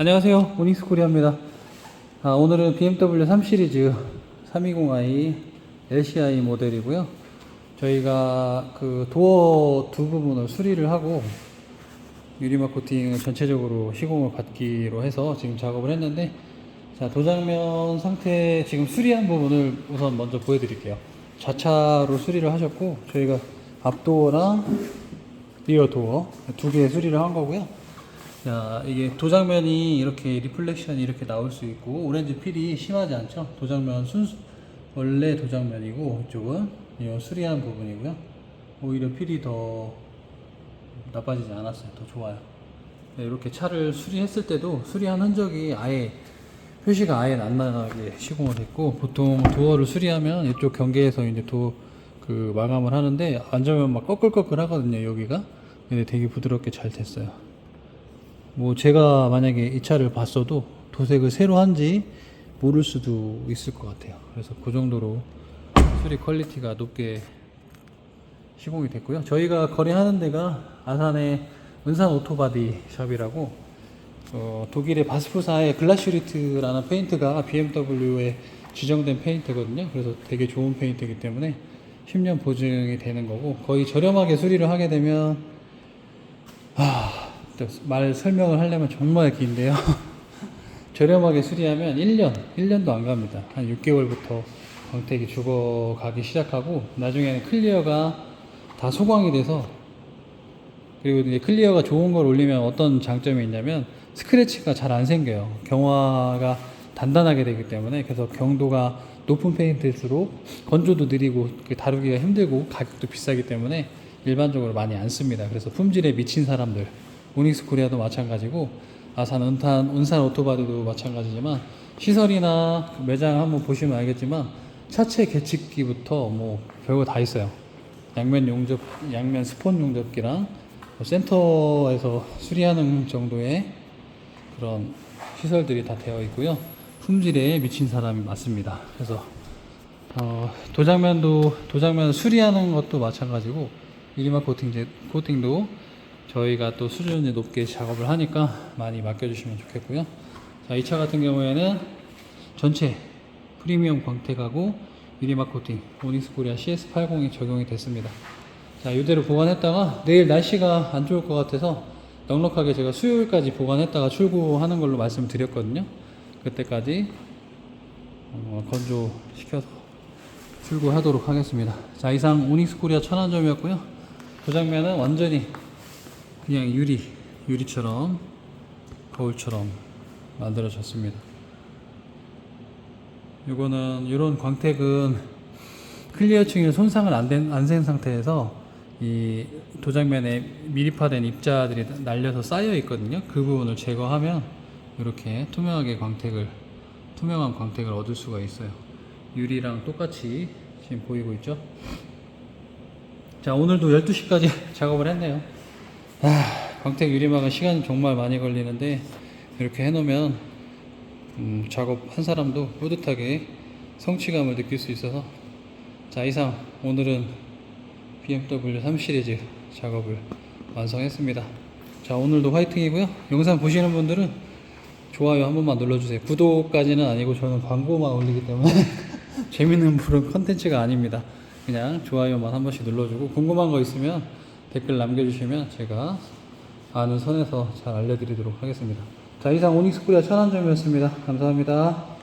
안녕하세요. 오닉스 코리아입니다. 아, 오늘은 BMW 3 시리즈 320i LCI 모델이고요. 저희가 그 도어 두 부분을 수리를 하고 유리막 코팅을 전체적으로 시공을 받기로 해서 지금 작업을 했는데 자 도장면 상태 지금 수리한 부분을 우선 먼저 보여드릴게요. 좌차로 수리를 하셨고 저희가 앞도어랑 리어 도어 두 개 수리를 한 거고요. 자, 이게 도장면이 이렇게 리플렉션이 이렇게 나올 수 있고 오렌지 필이 심하지 않죠? 도장면 순수 원래 도장면이고 이쪽은 이 수리한 부분이고요. 오히려 필이 더 나빠지지 않았어요. 더 좋아요. 네, 이렇게 차를 수리했을 때도 수리한 흔적이 아예 표시가 아예 안 나게 시공을 했고 보통 도어를 수리하면 이쪽 경계에서 이제 도 그 마감을 하는데 앉으면 막 꺼끌꺼끌 하거든요 여기가 근데 되게 부드럽게 잘 됐어요 뭐 제가 만약에 이 차를 봤어도 도색을 새로 한지 모를 수도 있을 것 같아요 그래서 그 정도로 수리 퀄리티가 높게 시공이 됐고요 저희가 거래하는 데가 아산의 은산 오토바디 샵이라고 어, 독일의 바스프사의 글라슈리트라는 페인트가 BMW에 지정된 페인트거든요. 그래서 되게 좋은 페인트이기 때문에 10년 보증이 되는 거고 거의 저렴하게 수리를 하게 되면 아, 또 말 설명을 하려면 정말 긴데요. 저렴하게 수리하면 1년, 1년도 안 갑니다. 한 6개월부터 광택이 죽어가기 시작하고 나중에는 클리어가 다 소광이 돼서 그리고 이제 클리어가 좋은 걸 올리면 어떤 장점이 있냐면 스크래치가 잘 안 생겨요. 경화가 단단하게 되기 때문에 그래서 경도가 높은 페인트일수록 건조도 느리고 그 다루기가 힘들고 가격도 비싸기 때문에 일반적으로 많이 안 씁니다. 그래서 품질에 미친 사람들 오닉스 코리아도 마찬가지고 아산 은탄 은산 오토바디도 마찬가지지만 시설이나 그 매장 한번 보시면 알겠지만 차체 개측기부터 뭐 별거 다 있어요. 양면 용접, 양면 스폰 용접기랑 뭐 센터에서 수리하는 정도의 그런 시설들이 다 되어 있고요. 품질에 미친 사람이 맞습니다. 그래서 어, 도장면도 도장면 수리하는 것도 마찬가지고 유리막 코팅 제, 코팅도 저희가 또 수준이 높게 작업을 하니까 많이 맡겨주시면 좋겠고요. 자, 이 차 같은 경우에는 전체 프리미엄 광택하고 유리막 코팅 오닉스 코리아 CS80이 적용이 됐습니다. 자, 이대로 보관했다가 내일 날씨가 안 좋을 것 같아서 넉넉하게 제가 수요일까지 보관했다가 출고하는 걸로 말씀드렸거든요. 그때까지 어, 건조시켜서 출고하도록 하겠습니다. 자, 이상 오닉스 코리아 천안점이었고요. 도장면은 완전히 그냥 유리, 유리처럼 거울처럼 만들어졌습니다. 요거는 이런 광택은 클리어층에 손상을 안된 상태에서 이 도장면에 미립화된 입자들이 날려서 쌓여 있거든요. 그 부분을 제거하면 이렇게 투명하게 광택을 투명한 광택을 얻을 수가 있어요. 유리랑 똑같이 지금 보이고 있죠. 자 오늘도 12시까지 작업을 했네요. 아, 광택 유리막은 시간이 정말 많이 걸리는데 이렇게 해놓으면 음, 작업 한 사람도 뿌듯하게 성취감을 느낄 수 있어서 자 이상 오늘은 BMW 3 시리즈 작업을 완성했습니다. 자 오늘도 화이팅이고요. 영상 보시는 분들은 좋아요 한 번만 눌러주세요. 구독까지는 아니고 저는 광고만 올리기 때문에 재밌는 그런 컨텐츠가 아닙니다. 그냥 좋아요만 한 번씩 눌러주고 궁금한 거 있으면 댓글 남겨주시면 제가 아는 선에서 잘 알려드리도록 하겠습니다. 자 이상 오닉스 코리아 천안점이었습니다. 감사합니다.